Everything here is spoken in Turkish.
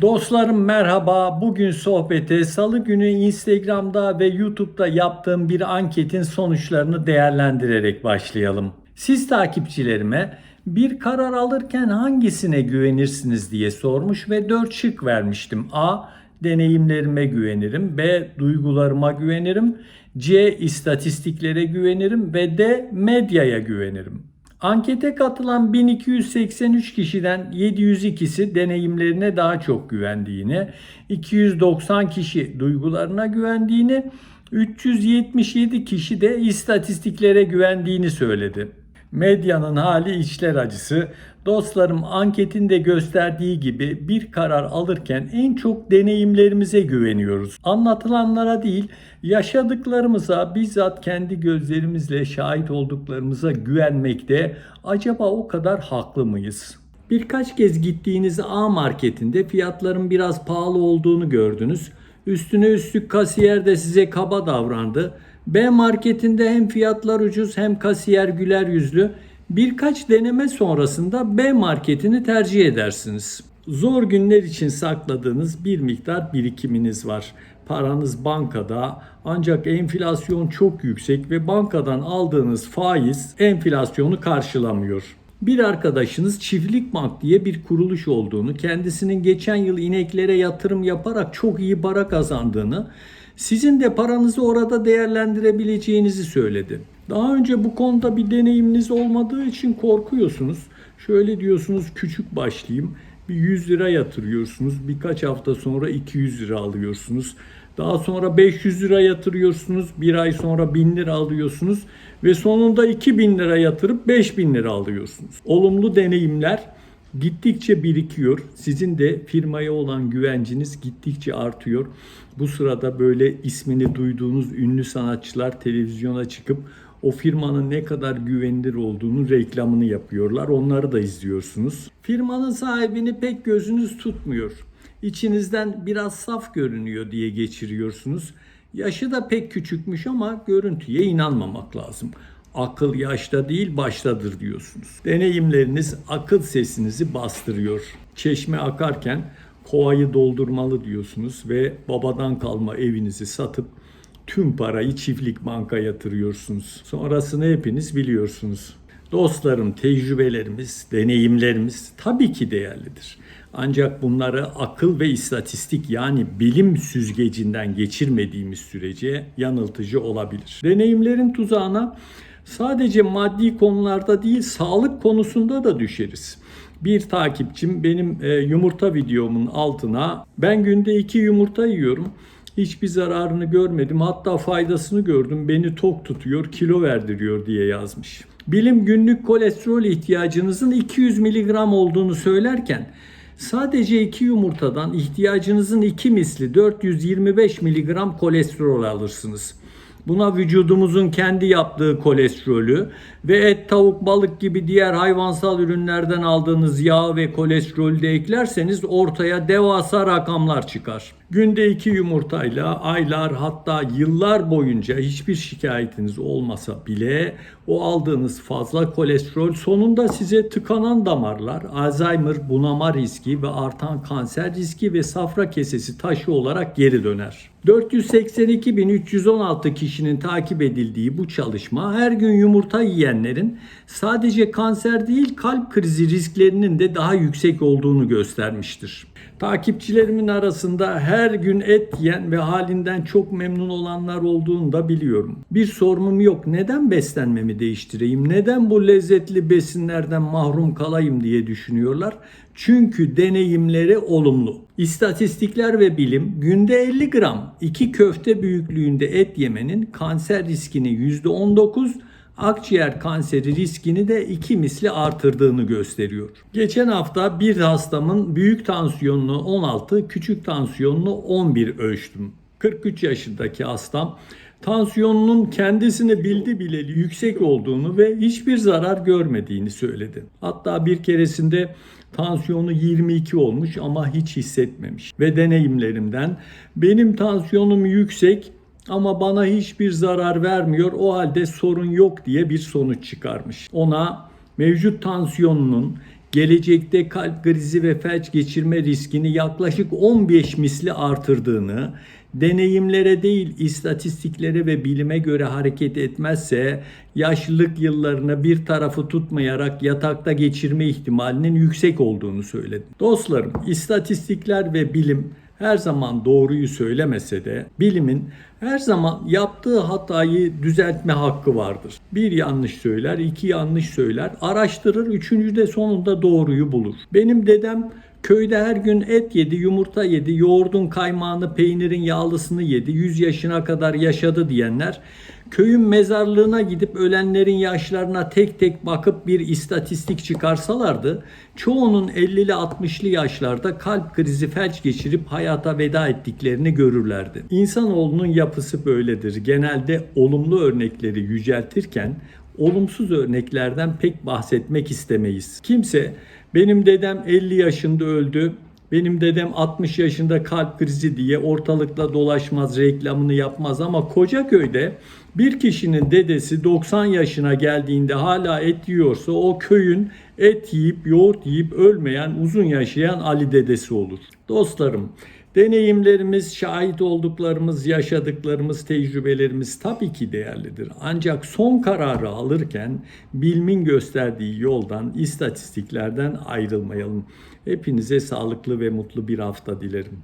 Dostlarım merhaba. Bugün sohbete salı günü Instagram'da ve YouTube'da yaptığım bir anketin sonuçlarını değerlendirerek başlayalım. Siz takipçilerime bir karar alırken hangisine güvenirsiniz diye sormuş ve 4 şık vermiştim. A. Deneyimlerime güvenirim. B. Duygularıma güvenirim. C. istatistiklere güvenirim. Ve D. Medyaya güvenirim. Ankete katılan 1283 kişiden 702'si deneyimlerine daha çok güvendiğini, 290 kişi duygularına güvendiğini, 377 kişi de istatistiklere güvendiğini söyledi. Medyanın hali içler acısı. Dostlarım anketin de gösterdiği gibi bir karar alırken en çok deneyimlerimize güveniyoruz. Anlatılanlara değil, yaşadıklarımıza, bizzat kendi gözlerimizle şahit olduklarımıza güvenmekte acaba o kadar haklı mıyız? Birkaç kez gittiğiniz A marketinde fiyatların biraz pahalı olduğunu gördünüz. Üstüne üstlük kasiyer de size kaba davrandı. B marketinde hem fiyatlar ucuz hem kasiyer güler yüzlü. Birkaç deneme sonrasında B marketini tercih edersiniz. Zor günler için sakladığınız bir miktar birikiminiz var. Paranız bankada ancak enflasyon çok yüksek ve bankadan aldığınız faiz enflasyonu karşılamıyor. Bir arkadaşınız Çiftlik Bank diye bir kuruluş olduğunu, kendisinin geçen yıl ineklere yatırım yaparak çok iyi para kazandığını, sizin de paranızı orada değerlendirebileceğinizi söyledi. Daha önce bu konuda bir deneyiminiz olmadığı için korkuyorsunuz. Şöyle diyorsunuz küçük başlayayım. Bir 100 lira yatırıyorsunuz. Birkaç hafta sonra 200 lira alıyorsunuz. Daha sonra 500 lira yatırıyorsunuz. Bir ay sonra 1000 lira alıyorsunuz. Ve sonunda 2000 lira yatırıp 5000 lira alıyorsunuz. Olumlu deneyimler gittikçe birikiyor. Sizin de firmaya olan güvenciniz gittikçe artıyor. Bu sırada böyle ismini duyduğunuz ünlü sanatçılar televizyona çıkıp o firmanın ne kadar güvenilir olduğunu reklamını yapıyorlar. Onları da izliyorsunuz. Firmanın sahibini pek gözünüz tutmuyor. İçinizden biraz saf görünüyor diye geçiriyorsunuz. Yaşı da pek küçükmüş ama görüntüye inanmamak lazım. Akıl yaşta değil baştadır diyorsunuz. Deneyimleriniz akıl sesinizi bastırıyor. Çeşme akarken kovayı doldurmalı diyorsunuz ve babadan kalma evinizi satıp tüm parayı çiftlik banka yatırıyorsunuz. Sonrasını hepiniz biliyorsunuz. Dostlarım, tecrübelerimiz, deneyimlerimiz tabii ki değerlidir. Ancak bunları akıl ve istatistik yani bilim süzgecinden geçirmediğimiz sürece yanıltıcı olabilir. Deneyimlerin tuzağına sadece maddi konularda değil sağlık konusunda da düşeriz. Bir takipçim benim e, yumurta videomun altına ben günde iki yumurta yiyorum. Hiçbir zararını görmedim. Hatta faydasını gördüm. Beni tok tutuyor, kilo verdiriyor diye yazmış. Bilim günlük kolesterol ihtiyacınızın 200 mg olduğunu söylerken sadece iki yumurtadan ihtiyacınızın iki misli 425 mg kolesterol alırsınız. Buna vücudumuzun kendi yaptığı kolesterolü ve et, tavuk, balık gibi diğer hayvansal ürünlerden aldığınız yağ ve kolesterolü de eklerseniz ortaya devasa rakamlar çıkar. Günde iki yumurtayla aylar hatta yıllar boyunca hiçbir şikayetiniz olmasa bile o aldığınız fazla kolesterol sonunda size tıkanan damarlar, Alzheimer, bunama riski ve artan kanser riski ve safra kesesi taşı olarak geri döner. 482.316 kişinin takip edildiği bu çalışma her gün yumurta yiyenlerin sadece kanser değil kalp krizi risklerinin de daha yüksek olduğunu göstermiştir. Takipçilerimin arasında her gün et yiyen ve halinden çok memnun olanlar olduğunu da biliyorum. Bir sorunum yok. Neden beslenmemi değiştireyim? Neden bu lezzetli besinlerden mahrum kalayım diye düşünüyorlar. Çünkü deneyimleri olumlu. İstatistikler ve bilim günde 50 gram 2 köfte büyüklüğünde et yemenin kanser riskini %19 akciğer kanseri riskini de iki misli artırdığını gösteriyor. Geçen hafta bir hastamın büyük tansiyonunu 16, küçük tansiyonunu 11 ölçtüm. 43 yaşındaki hastam tansiyonunun kendisini bildi bileli yüksek olduğunu ve hiçbir zarar görmediğini söyledi. Hatta bir keresinde tansiyonu 22 olmuş ama hiç hissetmemiş. Ve deneyimlerimden benim tansiyonum yüksek ama bana hiçbir zarar vermiyor. O halde sorun yok diye bir sonuç çıkarmış. Ona mevcut tansiyonunun gelecekte kalp krizi ve felç geçirme riskini yaklaşık 15 misli artırdığını, deneyimlere değil istatistiklere ve bilime göre hareket etmezse yaşlılık yıllarını bir tarafı tutmayarak yatakta geçirme ihtimalinin yüksek olduğunu söyledi. Dostlarım, istatistikler ve bilim her zaman doğruyu söylemese de bilimin her zaman yaptığı hatayı düzeltme hakkı vardır. Bir yanlış söyler, iki yanlış söyler, araştırır, üçüncü de sonunda doğruyu bulur. Benim dedem köyde her gün et yedi, yumurta yedi, yoğurdun kaymağını, peynirin yağlısını yedi, 100 yaşına kadar yaşadı diyenler köyün mezarlığına gidip ölenlerin yaşlarına tek tek bakıp bir istatistik çıkarsalardı çoğunun 50'li 60'lı yaşlarda kalp krizi felç geçirip hayata veda ettiklerini görürlerdi. İnsanoğlunun yapısı böyledir. Genelde olumlu örnekleri yüceltirken olumsuz örneklerden pek bahsetmek istemeyiz. Kimse benim dedem 50 yaşında öldü, benim dedem 60 yaşında kalp krizi diye ortalıkta dolaşmaz, reklamını yapmaz ama Kocaköy'de bir kişinin dedesi 90 yaşına geldiğinde hala et yiyorsa o köyün et yiyip yoğurt yiyip ölmeyen uzun yaşayan Ali dedesi olur. Dostlarım deneyimlerimiz, şahit olduklarımız, yaşadıklarımız, tecrübelerimiz tabii ki değerlidir. Ancak son kararı alırken bilimin gösterdiği yoldan, istatistiklerden ayrılmayalım. Hepinize sağlıklı ve mutlu bir hafta dilerim.